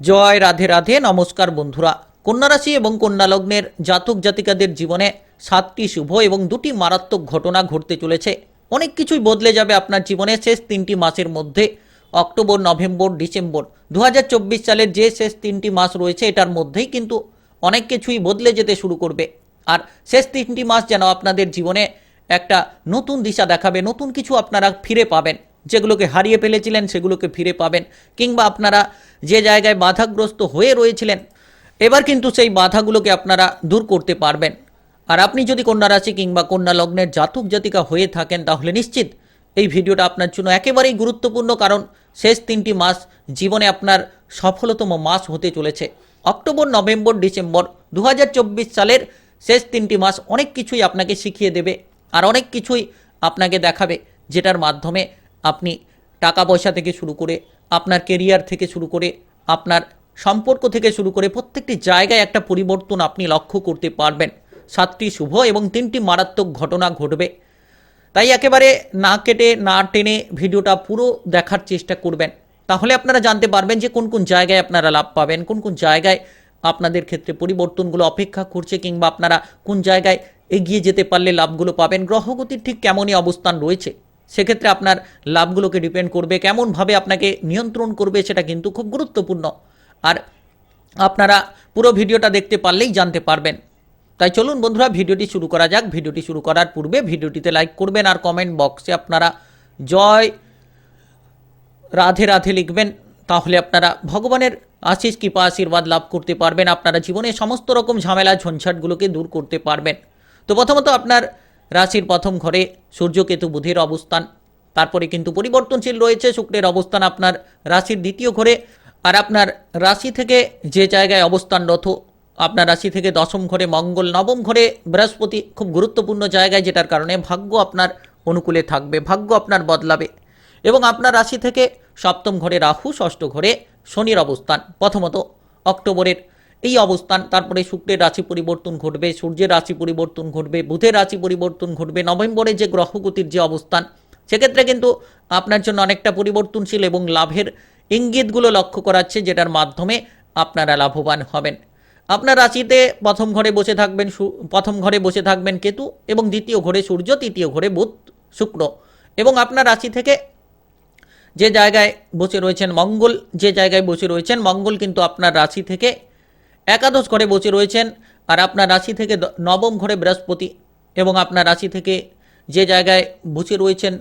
জয়, রাধে রাধে, নমস্কার বন্ধুরা। কন্যা রাশি এবং কন্যা লগ্নের জাতক জাতিকাদের জীবনে সাতটি শুভ এবং দুটি মারাত্মক ঘটনা ঘটতে চলেছে। অনেক কিছুই বদলে যাবে আপনার জীবনে শেষ তিনটি মাসের মধ্যে। October, November, December. দু হাজার চব্বিশ সালের যে শেষ তিনটি মাস রয়েছে, এটার মধ্যেই কিন্তু অনেক কিছুই বদলে যেতে শুরু করবে। আর শেষ তিনটি মাস যেন আপনাদের জীবনে একটা নতুন দিশা দেখাবে, নতুন কিছু আপনারা ফিরে পাবেন। যেগুলোকে হারিয়ে ফেলেছিলেন, সেগুলোকে ফিরে পাবেন। কিংবা আপনারা যে জায়গায় বাধাগ্রস্ত হয়ে রয়েছিলেন, এবার কিন্তু সেই বাধাগুলোকে আপনারা দূর করতে পারবেন। আর আপনি যদি কন্যা রাশি কিংবা কন্যা লগ্নের জাতক জাতিকা হয়ে থাকেন, তাহলে নিশ্চিত এই ভিডিওটা আপনার জন্য একেবারেই গুরুত্বপূর্ণ, কারণ শেষ তিনটি মাস জীবনে আপনার সফলতম মাস হতে চলেছে। অক্টোবর, নভেম্বর, ডিসেম্বর দু হাজার চব্বিশ সালের শেষ তিনটি মাস অনেক কিছুই আপনাকে শিখিয়ে দেবে আর অনেক কিছুই আপনাকে দেখাবে, যেটার মাধ্যমে আপনি টাকা পয়সা থেকে শুরু করে, আপনার কেরিয়ার থেকে শুরু করে, আপনার সম্পর্ক থেকে শুরু করে প্রত্যেকটি জায়গায় একটা পরিবর্তন আপনি লক্ষ্য করতে পারবেন। সাতটি শুভ এবং তিনটি মারাত্মক ঘটনা ঘটবে। তাই একেবারে না কেটে, না টেনে ভিডিওটা পুরো দেখার চেষ্টা করবেন। তাহলে আপনারা জানতে পারবেন যে কোন কোন জায়গায় আপনারা লাভ পাবেন, কোন কোন জায়গায় আপনাদের ক্ষেত্রে পরিবর্তনগুলো অপেক্ষা করছে কিংবা আপনারা কোন জায়গায় এগিয়ে যেতে পারলে লাভগুলো পাবেন, গ্রহগতির ঠিক কেমনই অবস্থান রয়েছে। সেক্ষেত্রে আপনার লাভগুলোকে ডিপেন্ড করবে, কেমনভাবে আপনাকে নিয়ন্ত্রণ করবে সেটা কিন্তু খুব গুরুত্বপূর্ণ। আর আপনারা পুরো ভিডিওটা দেখতে পারলেই জানতে পারবেন। তাই চলুন বন্ধুরা, ভিডিওটি শুরু করা যাক। ভিডিওটি শুরু করার পূর্বে ভিডিওটিতে লাইক করবেন আর কমেন্ট বক্সে আপনারা জয়, রাধে রাধে লিখবেন। তাহলে আপনারা ভগবানের আশিস কৃপা, আশীর্বাদ লাভ করতে পারবেন। আপনারা জীবনে সমস্ত রকম ঝামেলা, ঝঞ্ঝাটগুলোকে দূর করতে পারবেন। তো প্রথমত আপনার রাশির প্রথম ঘরে সূর্যকেতু বুধের অবস্থান। তারপরে কিন্তু পরিবর্তনশীল রয়েছে, শুক্রের অবস্থান আপনার রাশির দ্বিতীয় ঘরে। আর আপনার রাশি থেকে যে জায়গায় অবস্থানরত আপনার রাশি থেকে দশম ঘরে মঙ্গল, নবম ঘরে বৃহস্পতি, খুব গুরুত্বপূর্ণ জায়গায়, যেটার কারণে ভাগ্য আপনার অনুকূলে থাকবে, ভাগ্য আপনার বদলাবে। এবং আপনার রাশি থেকে সপ্তম ঘরে রাহু, ষষ্ঠ ঘরে শনির অবস্থান। প্রথমত অক্টোবরের এই অবস্থান, তারপরে শুক্রের রাশি পরিবর্তন ঘটবে, সূর্যের রাশি পরিবর্তন ঘটবে, বুধের রাশি পরিবর্তন ঘটবে, নভেম্বরে যে গ্রহগতির যে অবস্থান, সেক্ষেত্রে কিন্তু আপনার জন্য অনেকটা পরিবর্তনশীল এবং লাভের ইঙ্গিতগুলো লক্ষ্য করাচ্ছে, যেটার মাধ্যমে আপনারা লাভবান হবেন। আপনার রাশিতে প্রথম ঘরে বসে থাকবেন প্রথম ঘরে বসে থাকবেন কেতু এবং দ্বিতীয় ঘরে সূর্য, তৃতীয় ঘরে বুধ, শুক্র এবং আপনার রাশি থেকে যে জায়গায় বসে রয়েছেন মঙ্গল, যে জায়গায় বসে রয়েছেন মঙ্গল কিন্তু আপনার রাশি থেকে একাদশ ঘরে বসে রয়েছেন আর আপনার রাশি থেকে নবম ঘরে বৃহস্পতি এবং আপনার রাশি থেকে যে জায়গায় বসে রয়েছেন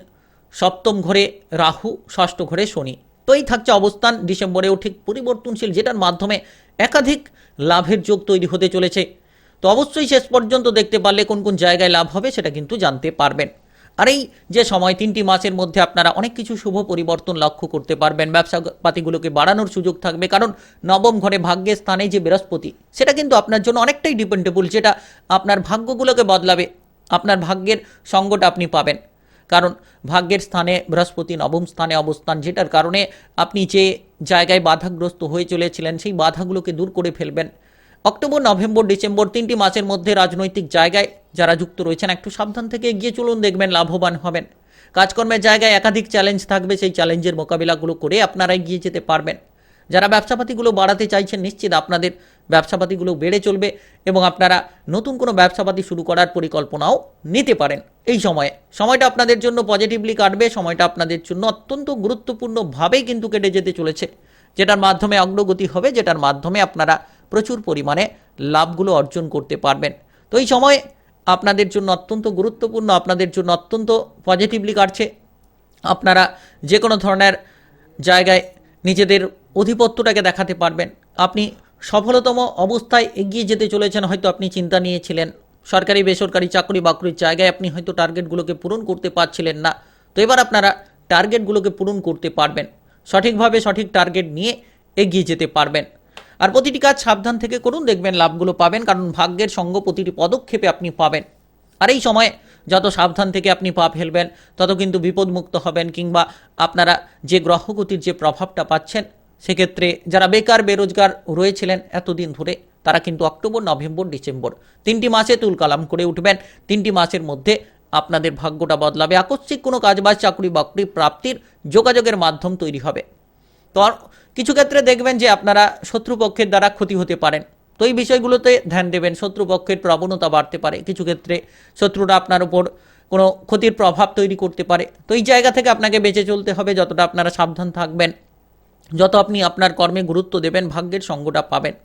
সপ্তম ঘরে রাহু, ষষ্ঠ ঘরে শনি। তো এই থাকছে অবস্থান ডিসেম্বরেও ঠিক পরিবর্তনশীল, যেটার মাধ্যমে একাধিক লাভের যোগ তৈরি হতে চলেছে। তো অবশ্যই শেষ পর্যন্ত দেখতে পারলে কোন কোন জায়গায় লাভ হবে সেটা কিন্তু জানতে পারবেন। আর এই যে সময়, তিনটি মাসের মধ্যে আপনারা অনেক কিছু শুভ পরিবর্তন লক্ষ্য করতে পারবেন। ব্যবসা পাতিগুলোকে বাড়ানোর সুযোগ থাকবে। কারণ নবম ঘরে ভাগ্যের স্থানে যে বৃহস্পতি, সেটা কিন্তু আপনার জন্য অনেকটাই ডিপেন্ডেবল যেটা আপনার ভাগ্যগুলোকে বদলাবে। আপনার ভাগ্যের সঙ্গটা আপনি পাবেন। কারণ ভাগ্যের স্থানে বৃহস্পতি নবম স্থানে অবস্থান, যেটার কারণে আপনি যে জায়গায় বাধাগ্রস্ত হয়ে চলেছিলেন, সেই বাধাগুলোকে দূর করে ফেলবেন। অক্টোবর, নভেম্বর, ডিসেম্বর তিনটি মাসের মধ্যে রাজনৈতিক জায়গায় যারা যুক্ত রয়েছেন, একটু সাবধান থেকে এগিয়ে চলুন, দেখবেন লাভবান হবেন। কাজকর্মের জায়গায় একাধিক চ্যালেঞ্জ থাকবে, সেই চ্যালেঞ্জের মোকাবিলাগুলো করে আপনারা এগিয়ে যেতে পারবেন। যারা ব্যবসাপাতিগুলো বাড়াতে চাইছেন, নিশ্চিত আপনাদের ব্যবসাপাতিগুলো বেড়ে চলবে এবং আপনারা নতুন কোনো ব্যবসাপাতি শুরু করার পরিকল্পনাও নিতে পারেন। এই সময়ে, সময়টা আপনাদের জন্য পজিটিভলি কাটবে, সময়টা আপনাদের জন্য অত্যন্ত গুরুত্বপূর্ণভাবেই কিন্তু কেটে যেতে চলেছে। যেটার মাধ্যমে অগ্রগতি হবে, যেটার মাধ্যমে আপনারা প্রচুর পরিমাণে লাভগুলো অর্জন করতে পারবেন। তো এই সময় আপনাদের জন্য অত্যন্ত গুরুত্বপূর্ণ, আপনাদের জন্য অত্যন্ত পজিটিভলি কাটছে। আপনারা যে কোনো ধরনের জায়গায় নিজেদের অধিপত্যটাকে দেখাতে পারবেন। আপনি সফলতম অবস্থায় এগিয়ে যেতে চলেছেন, হয়তো আপনি চিন্তা নিয়েছিলেন। সরকারি, বেসরকারি চাকরি বাকরির জায়গায় আপনি হয়তো টার্গেটগুলোকে পূরণ করতে পারছিলেন না। তো এবার আপনারা টার্গেটগুলোকে পূরণ করতে পারবেন। সঠিকভাবে সঠিক টার্গেট নিয়ে এগিয়ে যেতে পারবেন। আর প্রতিটি কাজ সাবধান থেকে করুন, দেখবেন লাভগুলো পাবেন, কারণ ভাগ্যের সঙ্গ প্রতিটি পদক্ষেপে আপনি পাবেন। আর এই সময়ে যত সাবধান থেকে আপনি পা ফেলবেন, তত কিন্তু বিপদমুক্ত হবেন, কিংবা আপনারা যে গ্রহগতির যে প্রভাবটা পাচ্ছেন, সেক্ষেত্রে যারা বেকার, বেরোজগার রয়েছিলেন এতদিন ধরে, তারা কিন্তু অক্টোবর, নভেম্বর, ডিসেম্বর তিনটি মাসে তুলকালাম করে উঠবেন। তিনটি মাসের মধ্যে আপনাদের ভাগ্যটা বদলাবে। আকস্মিক কোনো কাজ বা চাকরি বাকরি প্রাপ্তির যোগাযোগের মাধ্যম তৈরি হবে। তো কিছু ক্ষেত্রে দেখবেন যে আপনারা শত্রুপক্ষের দ্বারা ক্ষতি হতে পারেন। তো এই বিষয়গুলোতে ধ্যান দেবেন, শত্রুপক্ষের প্রবণতা বাড়তে পারে। কিছু ক্ষেত্রে শত্রুরা আপনার উপর কোনো ক্ষতির প্রভাব তৈরি করতে পারে। তো এই জায়গা থেকে আপনাকে বেঁচে চলতে হবে, যতটা আপনারা সাবধান থাকবেন, যত আপনি আপনার কর্মে গুরুত্ব দেবেন, ভাগ্যের সঙ্গটা পাবেন।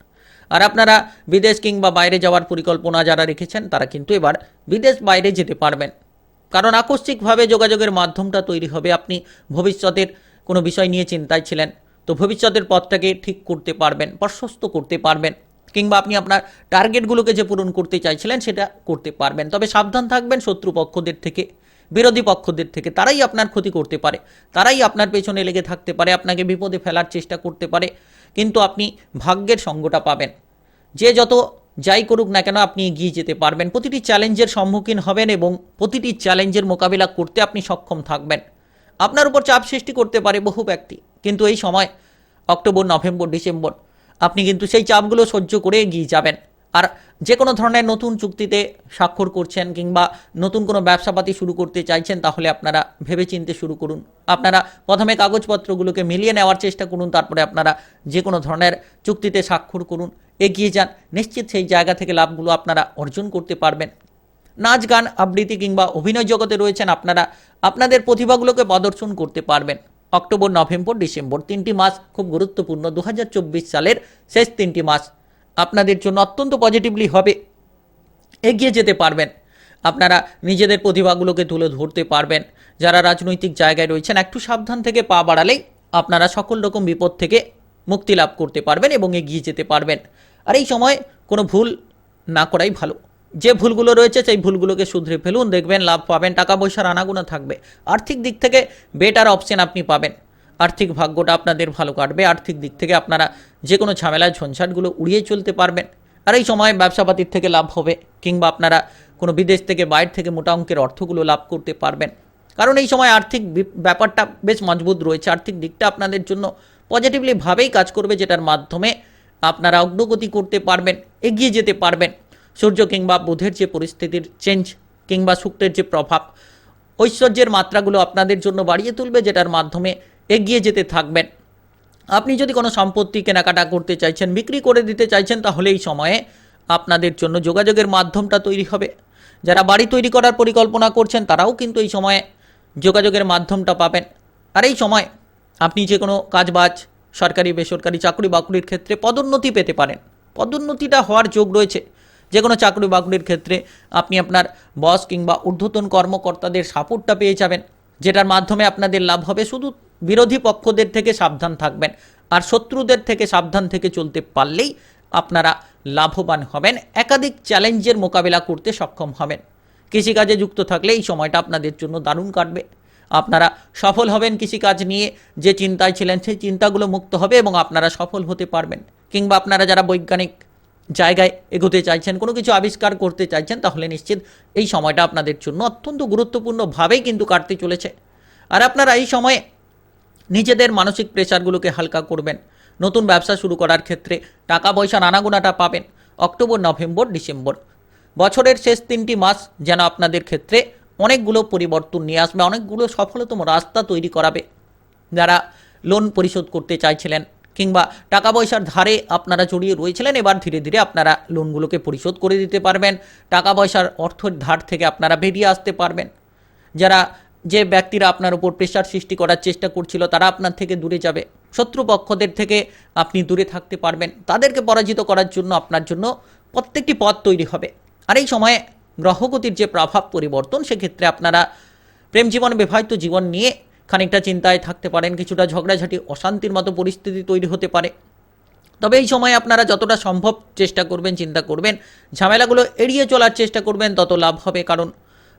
আর আপনারা বিদেশ কিংবা বাইরে যাওয়ার পরিকল্পনা যারা রেখেছেন, তারা কিন্তু এবার বিদেশ বাইরে যেতে পারবেন। কারণ আকস্মিকভাবে যোগাযোগের মাধ্যমটা তৈরি হবে। আপনি ভবিষ্যতের কোনো বিষয় নিয়ে চিন্তায় ছিলেন, তো ভবিষ্যতের পথটাকে ঠিক করতে পারবেন, প্রশস্ত করতে পারবেন, কিংবা আপনি আপনার টার্গেটগুলোকে যে পূরণ করতে চাইছিলেন সেটা করতে পারবেন। তবে সাবধান থাকবেন শত্রুপক্ষদের থেকে, বিরোধী পক্ষদের থেকে, তারাই আপনার ক্ষতি করতে পারে, তারাই আপনার পেছনে লেগে থাকতে পারে, আপনাকে বিপদে ফেলার চেষ্টা করতে পারে, কিন্তু আপনি ভাগ্যের সঙ্গটা পাবেন। যে যত যাই করুক না কেন আপনি এগিয়ে যেতে পারবেন। প্রতিটি চ্যালেঞ্জের সম্মুখীন হবেন এবং প্রতিটি চ্যালেঞ্জের মোকাবিলা করতে আপনি সক্ষম থাকবেন। আপনার উপর চাপ সৃষ্টি করতে পারে বহু ব্যক্তি। কিন্তু এই সময়, অক্টোবর, নভেম্বর, ডিসেম্বর, আপনি কিন্তু সেই চাপগুলো সহ্য করে এগিয়ে যাবেন। আর যে কোনো ধরনের নতুন চুক্তিতে স্বাক্ষর করছেন কিংবা নতুন কোনো ব্যবসাপাতি শুরু করতে চাইছেন, তাহলে আপনারা ভেবেচিন্তে শুরু করুন। আপনারা প্রথমে কাগজপত্রগুলোকে মিলিয়ে নেওয়ার চেষ্টা করুন, তারপরে আপনারা যে কোনো ধরনের চুক্তিতে স্বাক্ষর করুন, এগিয়ে যান। নিশ্চিত সেই জায়গা থেকে লাভগুলো আপনারা অর্জন করতে পারবেন। নাচ, গান, আবৃত্তি কিংবা অভিনয় জগতে রয়েছেন আপনারা। আপনাদের প্রতিভাগুলোকে প্রদর্শন করতে পারবেন। অক্টোবর, নভেম্বর, ডিসেম্বর তিনটি মাস খুব গুরুত্বপূর্ণ। দু হাজার চব্বিশ সালের শেষ তিনটি মাস। আপনাদের জন্য অত্যন্ত পজিটিভলি হবে। এগিয়ে যেতে পারবেন। আপনারা নিজেদের প্রতিভাগুলোকে তুলে ধরতে পারবেন। যারা রাজনৈতিক জায়গায় রয়েছেন, একটু সাবধান থেকে পা বাড়ালেই আপনারা সকল রকম বিপদ থেকে মুক্তি লাভ করতে পারবেন এবং এগিয়ে যেতে পারবেন। আর এই সময় কোনো ভুল না করাই ভালো। যে ভুলগুলো রয়েছে, সেই ভুলগুলোকে শুধরে ফেলুন, দেখবেন লাভ পাবেন, টাকা পয়সার আনাগোনা থাকবে। আর্থিক দিক থেকে বেটার অপশন আপনি পাবেন। আর্থিক ভাগ্যটা আপনাদের ভালো কাটবে, আর্থিক দিক থেকে আপনারা যে কোনো ঝামেলায় ঝঞ্ঝাটগুলো উড়িয়ে চলতে পারবেন। আর এই সময় ব্যবসাপাতির থেকে লাভ হবে, কিংবা আপনারা কোনো বিদেশ থেকে, বাইর থেকে মোটা অঙ্কের অর্থগুলো লাভ করতে পারবেন। কারণ এই সময় আর্থিক ব্যাপারটা বেশ মজবুত রয়েছে। আর্থিক দিকটা আপনাদের জন্য পজিটিভলি ভাবেই কাজ করবে, যেটার মাধ্যমে আপনারা অগ্রগতি করতে পারবেন, এগিয়ে যেতে পারবেন। সূর্য কিংবা বুধের যে পরিস্থিতির চেঞ্জ কিংবা শুক্রের যে প্রভাব, ঐশ্বর্যের মাত্রাগুলো আপনাদের জন্য বাড়িয়ে তুলবে, যেটার মাধ্যমে এগিয়ে যেতে থাকবেন। আপনি যদি কোনো সম্পত্তি কেনাকাটা করতে চাইছেন, বিক্রি করে দিতে চাইছেন, তাহলে এই সময়ে আপনাদের জন্য যোগাযোগের মাধ্যমটা তৈরি হবে। যারা বাড়ি তৈরি করার পরিকল্পনা করছেন, তারাও কিন্তু এই সময়ে যোগাযোগের মাধ্যমটা পাবেন। আর এই সময় আপনি যে কোনো কাজবাজ, সরকারি, বেসরকারি চাকরি বাকরির ক্ষেত্রে পদোন্নতি পেতে পারেন। পদোন্নতিটা হওয়ার যোগ রয়েছে। যে কোনো চাকরি বাকরির ক্ষেত্রে আপনি আপনার বস কিংবা ঊর্ধ্বতন কর্মকর্তাদের সাপোর্টটা পেয়ে যাবেন, যেটার মাধ্যমে আপনাদের লাভ হবে। শুধু বিরোধী পক্ষদের থেকে সাবধান থাকবেন, আর শত্রুদের থেকে সাবধান থেকে চলতে পারলেই আপনারা লাভবান হবেন। একাধিক চ্যালেঞ্জের মোকাবিলা করতে সক্ষম হবেন। কৃষিকাজে যুক্ত থাকলে এই সময়টা আপনাদের জন্য দারুণ কাটবে। আপনারা সফল হবেন কৃষিকাজ নিয়ে, যে চিন্তায় ছিলেন সেই চিন্তাগুলো মুক্ত হবে এবং আপনারা সফল হতে পারবেন। কিংবা আপনারা যারা বৈজ্ঞানিক জায়গায় এগোতে চাইছেন, কোনো কিছু আবিষ্কার করতে চাইছেন, তাহলে নিশ্চিত এই সময়টা আপনাদের জন্য অত্যন্ত গুরুত্বপূর্ণভাবেই কিন্তু কাটতে চলেছে। আর আপনারা এই সময়ে নিজেদের মানসিক প্রেশারগুলোকে হালকা করবেন। নতুন ব্যবসা শুরু করার ক্ষেত্রে টাকা পয়সার আনাগোনাটা পাবেন। October, November, December. বছরের শেষ তিনটি মাস যেন আপনাদের ক্ষেত্রে অনেকগুলো পরিবর্তন নিয়ে আসবে, অনেকগুলো সফলতম রাস্তা তৈরি করাবে। যারা লোন পরিশোধ করতে চাইছিলেন কিংবা টাকা পয়সার ধারে আপনারা জড়িয়ে রয়েছিলেন, এবার ধীরে ধীরে আপনারা লোনগুলোকে পরিশোধ করে দিতে পারবেন টাকা পয়সার অর্থের ধার থেকে আপনারা বেরিয়ে আসতে পারবেন। যারা যে ব্যক্তিরা আপনার উপর প্রেশার সৃষ্টি করার চেষ্টা করছিল, তারা আপনার থেকে দূরে যাবে। শত্রুপক্ষদের থেকে আপনি দূরে থাকতে পারবেন। তাদেরকে পরাজিত করার জন্য আপনার জন্য প্রত্যেকটি পথ তৈরি হবে। আর এই সময়ে গ্রহগতির যে প্রভাব পরিবর্তন, সেক্ষেত্রে আপনারা প্রেম জীবন, বিবাহিত জীবন নিয়ে খানিকটা চিন্তায় থাকতে পারেন, কিছুটা ঝগড়াঝাটি, অশান্তির মতো পরিস্থিতি তৈরি হতে পারে। তবে এই সময় আপনারা যতটা সম্ভব চেষ্টা করবেন, চিন্তা করবেন, ঝামেলাগুলো এড়িয়ে চলার চেষ্টা করবেন, তত লাভ হবে। কারণ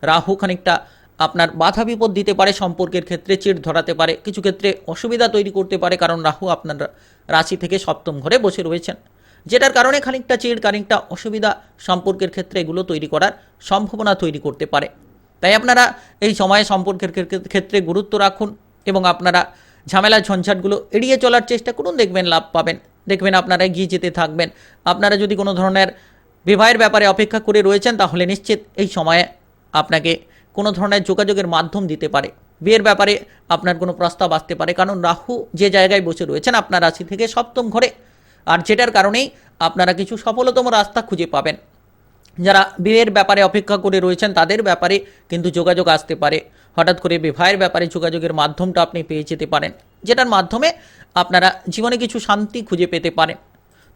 রাহু খানিকটা আপনার বাধা বিপদ দিতে পারে, সম্পর্কের ক্ষেত্রে চিড় ধরাতে পারে, কিছু ক্ষেত্রে অসুবিধা তৈরি করতে পারে, কারণ রাহু আপনার রাশি থেকে সপ্তম ঘরে বসে রয়েছেন, যেটার কারণে খানিকটা চিড়, খানিকটা অসুবিধা সম্পর্কের ক্ষেত্রে এগুলো তৈরি করার সম্ভাবনা তৈরি করতে পারে। তাই আপনারা এই সময়ে সম্পর্কের ক্ষেত্রে- গুরুত্ব রাখুন এবং আপনারা ঝামেলা ঝঞ্ঝাটগুলো এড়িয়ে চলার চেষ্টা করুন, দেখবেন লাভ পাবেন। দেখবেন আপনারা এগিয়ে যেতে থাকবেন। আপনারা যদি কোনো ধরনের বিবাহের ব্যাপারে অপেক্ষা করে রয়েছেন, তাহলে নিশ্চিত এই সময়ে আপনাকে কোনো ধরনের যোগাযোগের মাধ্যম দিতে পারে। বিয়ের ব্যাপারে আপনার কোনো প্রস্তাব আসতে পারে। কারণ রাহু যে জায়গায় বসে রয়েছেন, আপনার রাশি থেকে সপ্তম ঘরে। আর যেটার কারণেই আপনারা কিছু সফলতম রাস্তা খুঁজে পাবেন। যারা বিয়ের ব্যাপারে অপেক্ষা করে রয়েছেন, তাদের ব্যাপারে কিন্তু যোগাযোগ আসতে পারে। হঠাৎ করে বিবাহের ব্যাপারে যোগাযোগের মাধ্যমটা আপনি পেয়ে যেতে পারেন, যেটার মাধ্যমে আপনারা জীবনে কিছু শান্তি খুঁজে পেতে পারেন।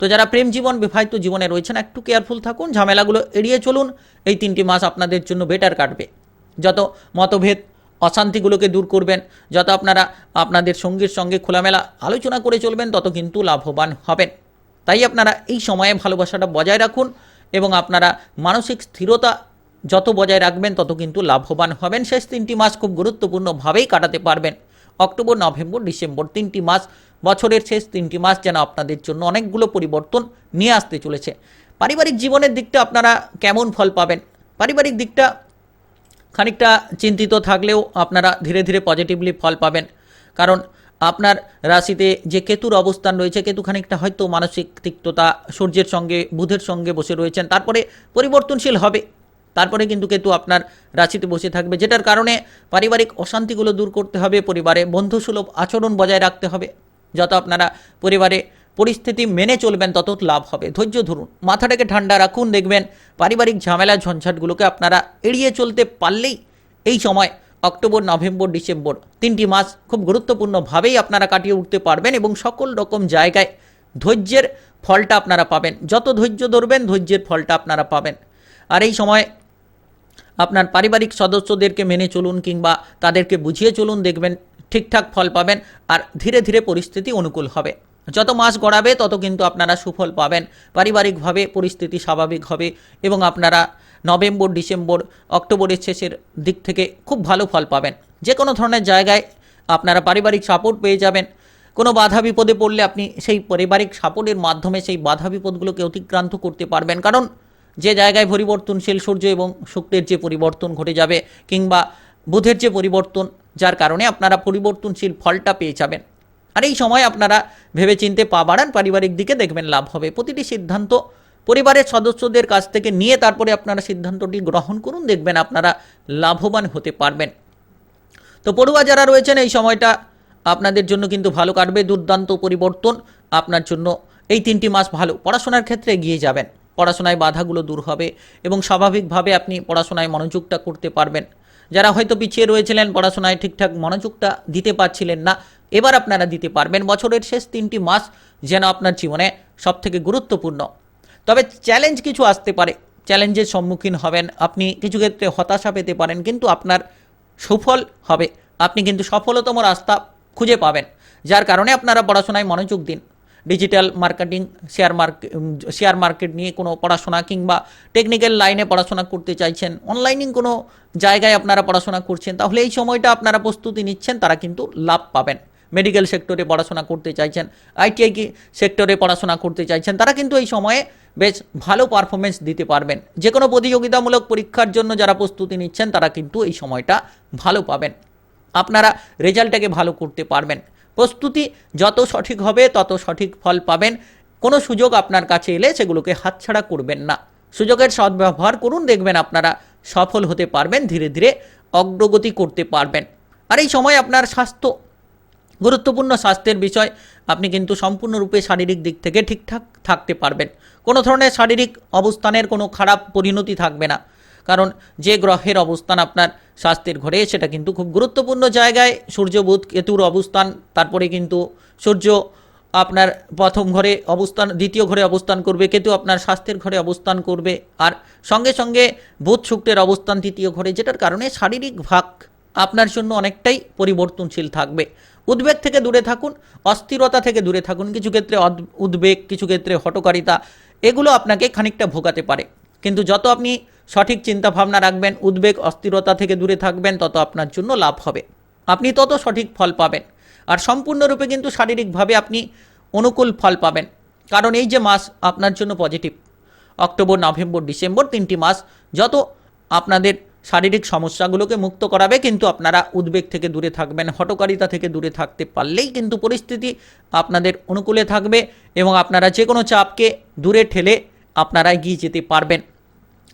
তো যারা প্রেম জীবন, বিবাহিত জীবনে রয়েছেন, একটু কেয়ারফুল থাকুন, ঝামেলাগুলো এড়িয়ে চলুন। এই তিনটি মাস আপনাদের জন্য বেটার কাটবে। যত মতভেদ, অশান্তিগুলোকে দূর করবেন, যত আপনারা আপনাদের সঙ্গীর সঙ্গে খোলামেলা আলোচনা করে চলবেন, তত কিন্তু লাভবান হবেন। তাই আপনারা এই সময়ে ভালোবাসাটা বজায় রাখুন এবং আপনারা মানসিক স্থিরতা যত বজায় রাখবেন, তত কিন্তু লাভবান হবেন। শেষ তিনটি মাস খুব গুরুত্বপূর্ণভাবেই কাটাতে পারবেন। অক্টোবর, নভেম্বর, ডিসেম্বর তিনটি মাস, বছরের শেষ তিনটি মাস যেন আপনাদের জন্য অনেকগুলো পরিবর্তন নিয়ে আসতে চলেছে। পারিবারিক জীবনের দিকটা আপনারা কেমন ফল পাবেন? পারিবারিক দিকটা খানিকটা চিন্তিত থাকলেও আপনারা ধীরে ধীরে পজিটিভলি ফল পাবেন। কারণ আপনার রাশিতে যে কেতুর অবস্থান রয়েছে, কেতু খানিকটা হয়তো মানসিক তিক্ততা, সূর্যের সঙ্গে, বুধের সঙ্গে বসে রয়েছেন, তারপরে পরিবর্তনশীল হবে। তারপরে কিন্তু কেতু আপনার রাশিতে বসে থাকবে, যেটার কারণে পারিবারিক অশান্তিগুলো দূর করতে হবে, পরিবারে বন্ধুসুলভ আচরণ বজায় রাখতে হবে। যত আপনারা পরিবারে পরিস্থিতি মেনে চলবেন তত লাভ হবে। ধৈর্য ধরুন, মাথাটাকে ঠান্ডা রাখুন, দেখবেন পারিবারিক ঝামেলা, ঝঞ্ঝাটগুলোকে আপনারা এড়িয়ে চলতে পারলেই এই সময় অক্টোবর, নভেম্বর, ডিসেম্বর। তিনটি মাস খুব গুরুত্বপূর্ণভাবেই আপনারা কাটিয়ে উঠতে পারবেন এবং সকল রকম জায়গায় ধৈর্যের ফলটা আপনারা পাবেন। যত ধৈর্য ধরবেন, ধৈর্যের ফলটা আপনারা পাবেন। আর এই সময় আপনার পারিবারিক সদস্যদেরকে মেনে চলুন কিংবা তাদেরকে বুঝিয়ে চলুন, দেখবেন ঠিকঠাক ফল পাবেন আর ধীরে ধীরে পরিস্থিতি অনুকূল হবে। যত মাস গড়াবে, তত কিন্তু আপনারা সুফল পাবেন। পারিবারিকভাবে পরিস্থিতি স্বাভাবিক হবে এবং আপনারা নভেম্বর, ডিসেম্বর, অক্টোবরের শেষের দিক থেকে খুব ভালো ফল পাবেন। যে কোনো ধরনের জায়গায় আপনারা পারিবারিক সাপোর্ট পেয়ে যাবেন। কোনো বাধা বিপদে পড়লে আপনি সেই পারিবারিক সাপোর্টের মাধ্যমে সেই বাধা বিপদগুলোকে অতিক্রান্ত করতে পারবেন। কারণ যে জায়গায় পরিবর্তনশীল সূর্য এবং শুক্রের যে পরিবর্তন ঘটে যাবে কিংবা বুধের যে পরিবর্তন, যার কারণে আপনারা পরিবর্তনশীল ফলটা পেয়ে যাবেন। আর এই সময় আপনারা ভেবেচিন্তে পা বাড়ান, পারিবারিক দিকে দেখবেন লাভ হবে। প্রতিটি সিদ্ধান্ত পরিবারের সদস্যদের কাছ থেকে নিয়ে তারপরে আপনারা সিদ্ধান্তটি গ্রহণ করুন, দেখবেন আপনারা লাভবান হতে পারবেন। তো পড়ুয়া যারা রয়েছেন, এই সময়টা আপনাদের জন্য কিন্তু ভালো কাটবে, দুর্দান্ত পরিবর্তন আপনার জন্য এই তিনটি মাস ভালো। পড়াশোনার ক্ষেত্রে এগিয়ে যাবেন, পড়াশোনায় বাধাগুলো দূর হবে এবং স্বাভাবিকভাবে আপনি পড়াশোনায় মনোযোগটা করতে পারবেন। যারা হয়তো পিছিয়ে রয়েছিলেন, পড়াশোনায় ঠিকঠাক মনোযোগটা দিতে পারছিলেন না, এবার আপনারা দিতে পারবেন। বছরের শেষ তিনটি মাস যেন আপনার জীবনে সবথেকে গুরুত্বপূর্ণ। তবে চ্যালেঞ্জ কিছু আসতে পারে। চ্যালেঞ্জের সম্মুখীন হবেন। আপনি কিছু ক্ষেত্রে হতাশা পেতে পারেন, কিন্তু আপনার সুফল হবে। আপনি কিন্তু সফলতম রাস্তা খুঁজে পাবেন, যার কারণে আপনারা পড়াশোনায় মনোযোগ দিন। Digital marketing share market share market নিয়ে কোনো পড়াশোনা কিংবা টেকনিক্যাল লাইনে পড়াশোনা করতে চাইছেন অনলাইনিং কোনো জায়গায় আপনারা পড়াশোনা করছেন, তাহলে এই সময়টা আপনারা প্রস্তুতি নিচ্ছেন, তারা কিন্তু লাভ পাবেন। মেডিকেল সেক্টরে পড়াশোনা করতে চাইছেন আইটিআই সেক্টরে পড়াশোনা করতে চাইছেন, তারা কিন্তু এই সময়ে বেশ ভালো পারফরমেন্স দিতে পারবেন। যে কোনো প্রতিযোগিতামূলক পরীক্ষার জন্য যারা প্রস্তুতি নিচ্ছেন, তারা কিন্তু এই সময়টা ভালো পাবেন। আপনারা রেজাল্টটাকে ভালো করতে পারবেন। প্রস্তুতি যত সঠিক হবে, তত সঠিক ফল পাবেন। কোনো সুযোগ আপনার কাছে এলে সেগুলোকে হাতছাড়া করবেন না। সুযোগের সদ্ব্যবহার করুন, দেখবেন আপনারা সফল হতে পারবেন, ধীরে ধীরে অগ্রগতি করতে পারবেন। আর এই সময় আপনার স্বাস্থ্য, গুরুত্বপূর্ণ স্বাস্থ্যের বিষয় আপনি কিন্তু সম্পূর্ণরূপে শারীরিক দিক থেকে ঠিকঠাক থাকতে পারবেন। কোনো ধরনের শারীরিক অবস্থানের কোনো খারাপ পরিণতি থাকবে না। কারণ যে গ্রহের অবস্থান আপনার স্বাস্থ্যের ঘরে, সেটা কিন্তু খুব গুরুত্বপূর্ণ জায়গায়। সূর্য, বুধ, কেতুর অবস্থান, তারপরে কিন্তু সূর্য আপনার প্রথম ঘরে অবস্থান, দ্বিতীয় ঘরে অবস্থান করবে, কেতু আপনার স্বাস্থ্যের ঘরে অবস্থান করবে। আর সঙ্গে সঙ্গে বুধ শুক্রের অবস্থান তৃতীয় ঘরে, যেটার কারণে শারীরিক ভাগ আপনার জন্য অনেকটাই পরিবর্তনশীল থাকবে। উদ্বেগ থেকে দূরে থাকুন, অস্থিরতা থেকে দূরে থাকুন। কিছু ক্ষেত্রে উদ্বেগ, কিছু ক্ষেত্রে হটকারিতা এগুলো আপনাকে খানিকটা ভোগাতে পারে। কিন্তু যত আপনি সঠিক চিন্তাভাবনা রাখবেন, উদ্বেগ, অস্থিরতা থেকে দূরে থাকবেন, তত আপনার জন্য লাভ হবে। আপনি তত সঠিক ফল পাবেন। আর সম্পূর্ণরূপে কিন্তু শারীরিকভাবে আপনি অনুকূল ফল পাবেন। কারণ এই যে মাস আপনার জন্য পজিটিভ অক্টোবর, নভেম্বর, ডিসেম্বর তিনটি মাস, যত আপনাদের শারীরিক সমস্যাগুলোকে মুক্ত করাবে, কিন্তু আপনারা উদ্বেগ থেকে দূরে থাকবেন, হটকারিতা থেকে দূরে থাকতে পারলেই কিন্তু পরিস্থিতি আপনাদের অনুকূলে থাকবে এবং আপনারা যে কোনো চাপকে দূরে ঠেলে আপনারা এগিয়ে যেতে পারবেন।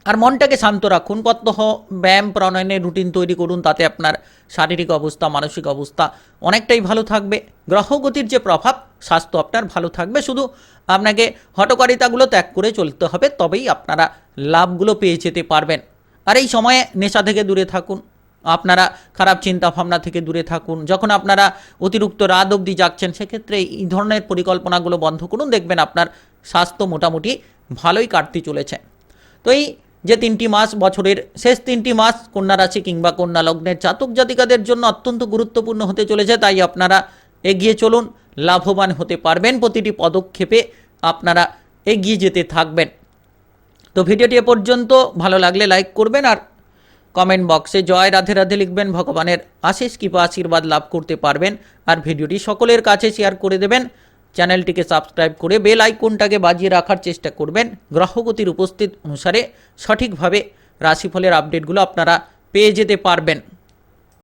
আর মনটাকে শান্ত রাখুন, প্রত্যহ ব্যায়াম প্রাণায়ামের রুটিন তৈরি করুন, তাতে আপনার শারীরিক অবস্থা, মানসিক অবস্থা অনেকটাই ভালো থাকবে। গ্রহগতির যে প্রভাব, স্বাস্থ্য আপনার ভালো থাকবে, শুধু আপনাকে হটকারিতাগুলো ত্যাগ করে চলতে হবে, তবেই আপনারা লাভগুলো পেয়ে যেতে পারবেন। আর এই সময়ে নেশা থেকে দূরে থাকুন। আপনারা খারাপ চিন্তা ভাবনা থেকে দূরে থাকুন। যখন আপনারা অতিরিক্ত রাত অবধি যাচ্ছেন সেক্ষেত্রে এই ধরনের পরিকল্পনাগুলো বন্ধ করুন। দেখবেন আপনার স্বাস্থ্য মোটামুটি ভালোই কাটতে চলেছে। তো এই যে তিনটি মাস বছরের শেষ তিনটি মাস কন্যা রাশি কিংবা কন্যা লগ্নের জাতক জাতিকাদের জন্য অত্যন্ত গুরুত্বপূর্ণ হতে চলেছে, তাই আপনারা এগিয়ে চলুন। লাভবান হতে পারবেন। প্রতিটি পদক্ষেপে আপনারা এগিয়ে যেতে থাকবেন। তো ভিডিওটি এ পর্যন্ত। ভালো লাগলে লাইক করবেন আর কমেন্ট বক্সে জয় রাধে রাধে লিখবেন। ভগবানের আশিস কৃপা আশীর্বাদ লাভ করতে পারবেন। আর ভিডিওটি সকলের কাছে শেয়ার করে দেবেন। চ্যানেলটিকে সাবস্ক্রাইব করে বেল আইকনটাকে বাজিয়ে রাখার চেষ্টা করবেন। গ্রহগতির উপস্থিত অনুসারে সঠিকভাবে রাশিফলের আপডেটগুলো আপনারা পেয়ে যেতে পারবেন।